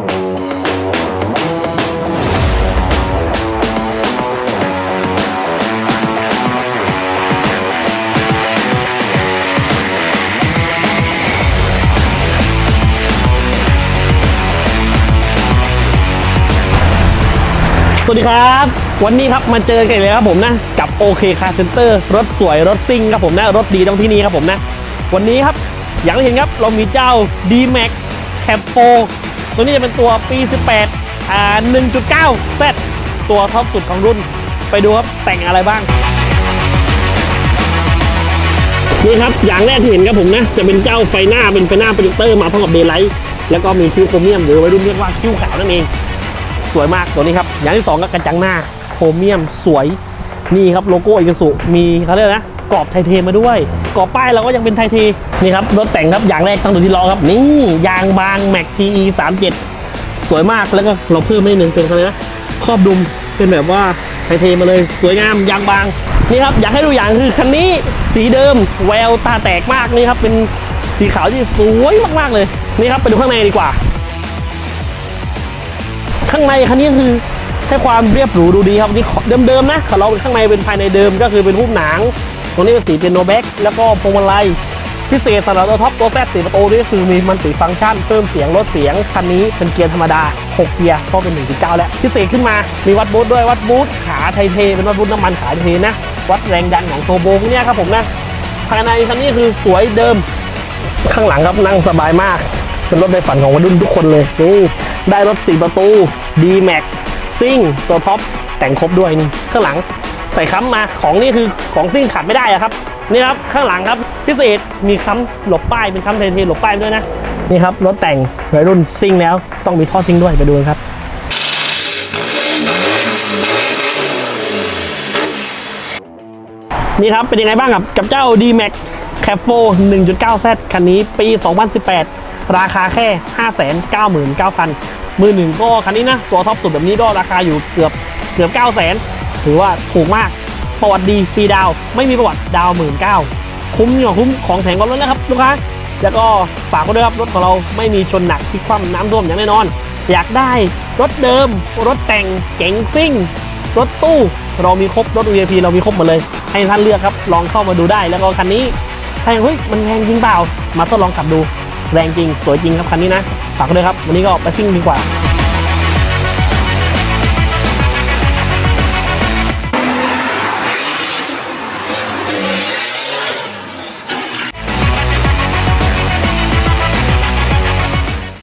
สวัสดีครับ วันนี้ครับมาเจอกันอีกแล้วครับผมนะ กับ OK Car Center รถสวยรถซิ่งครับผมนะ รถดีต้องที่นี่ครับผมนะ วันนี้ครับ อย่างที่เห็นครับเรามีเจ้า D-Max Cab 4 ตัวนี้จะเป็นตัวปี 18 อ่า 1.9 Z ตัวท็อปสุดของรุ่น ไปดูครับแต่งอะไรบ้าง นี่ครับ อย่างแรกที่เห็นครับผมนะ จะเป็นเจ้าไฟหน้าเป็นไฟหน้าโปรเจคเตอร์มาพร้อมกับเดย์ไลท์แล้วก็มีคิ้วโครเมียมหรือวัยรุ่นเรียกว่าคิ้วขาวนั่นเอง สวยมากตัวนี้ครับ อย่างที่สองก็กระจังหน้าโครเมียมสวย นี่ครับโลโก้อิกสุมีเขาเรียกนะ กรอบไทเทมาด้วยกรอบป้ายเราก็ยังเป็นไทเทนี่ครับรถแต่งครับอย่างแรกต้องดูที่ล้อครับนี่ยางบางแม็กทีอีสามเจ็ดสวยมากแล้วก็เราเพิ่มให้หนึ่งเป็นเขาเลยนะครอบดุมเป็นแบบว่าไทเทมาเลยสวยงามยางบางนี่ครับอยากให้ดูอย่างคือคันนี้สีเดิมแววตาแตกมากนี่ครับเป็นสีขาวที่สวยมากๆเลยนี่ครับไปดูข้างในดีกว่า ข้างในคันนี้คือให้ความเรียบหรูดูดีครับนี่เดิมๆนะขอเราข้างในเป็นภายในเดิมก็คือเป็นรูปหนัง ตรงนี้เป็นสีเป็นโนแบ็กแล้วก็พวงมาลัยพิเศษสำหรับตัวท็อปตัวแซดสีประตูนี่คือมีมันติฟังก์ชันเพิ่มเสียงลดเสียง คันนี้เป็นเกียร์ธรรมดา 6 เกียร์ก็เป็น1.9แล้ว พิเศษขึ้นมา มีวัดบูทด้วยวัดบูทขาไทเทเป็นวัดบูทน้ำมันขาไทเทนะ วัดแรงดันของโทโบพวกเนี้ยครับผมนะภายในคันนี้คือสวยเดิม ข้างหลังครับนั่งสบายมาก เป็นรถในฝันของวัยรุ่นทุกคนเลยนี่ได้รถ4ประตู D Max ซิ่งตัวท็อปแต่งครบด้วยนี่ข้างหลัง ใส่ค้ำมาของนี่คือของซิ่งขาดไม่ได้อะครับนี่ครับข้างหลังครับพิเศษมีค้ำหลบป้ายเป็นค้ำเทนหลบป้ายด้วยนะนี่ครับรถแต่งวัยรุ่นซิ่งแล้วต้องมีท่อซิ่งด้วยไปดูครับนี่ครับเป็นยังไงบ้างกับกับเจ้า D Max c a p 4 1.9Z คันนี้ปี 2018 ราคาแค่ 599,000 มือหนึ่งก็คันนี้นะ ตัวท็อปสุดแบบนี้ก็ราคาอยู่เกือบเกือบ 900,000 ถือว่าถูกมากประวัติดีฟรีดาว ไม่มีประวัติดาวหมื่นเก้าคุ้มเนี่คุ้มของแถมกันรถแล้วครับลูกค้าแล้วก็ฝากไว้ด้วยครับรถของเราไม่มีชนหนักที่คว่ำน้ำท่วมอย่างแน่นอน อยากได้รถเดิม รถแต่งเก๋งซิ่ง รถตู้เรามีครบรถ VIP เรามีครบหมดเลย ให้ท่านเลือกครับลองเข้ามาดูได้แล้วก็คันนี้ถ้ายังเฮ้ยมันแรงจริงเปล่า มาทดลองขับดูแรงจริง สวยจริงครับคันนี้นะฝากด้วยครับ วันนี้ก็ไปซิ่งดีกว่า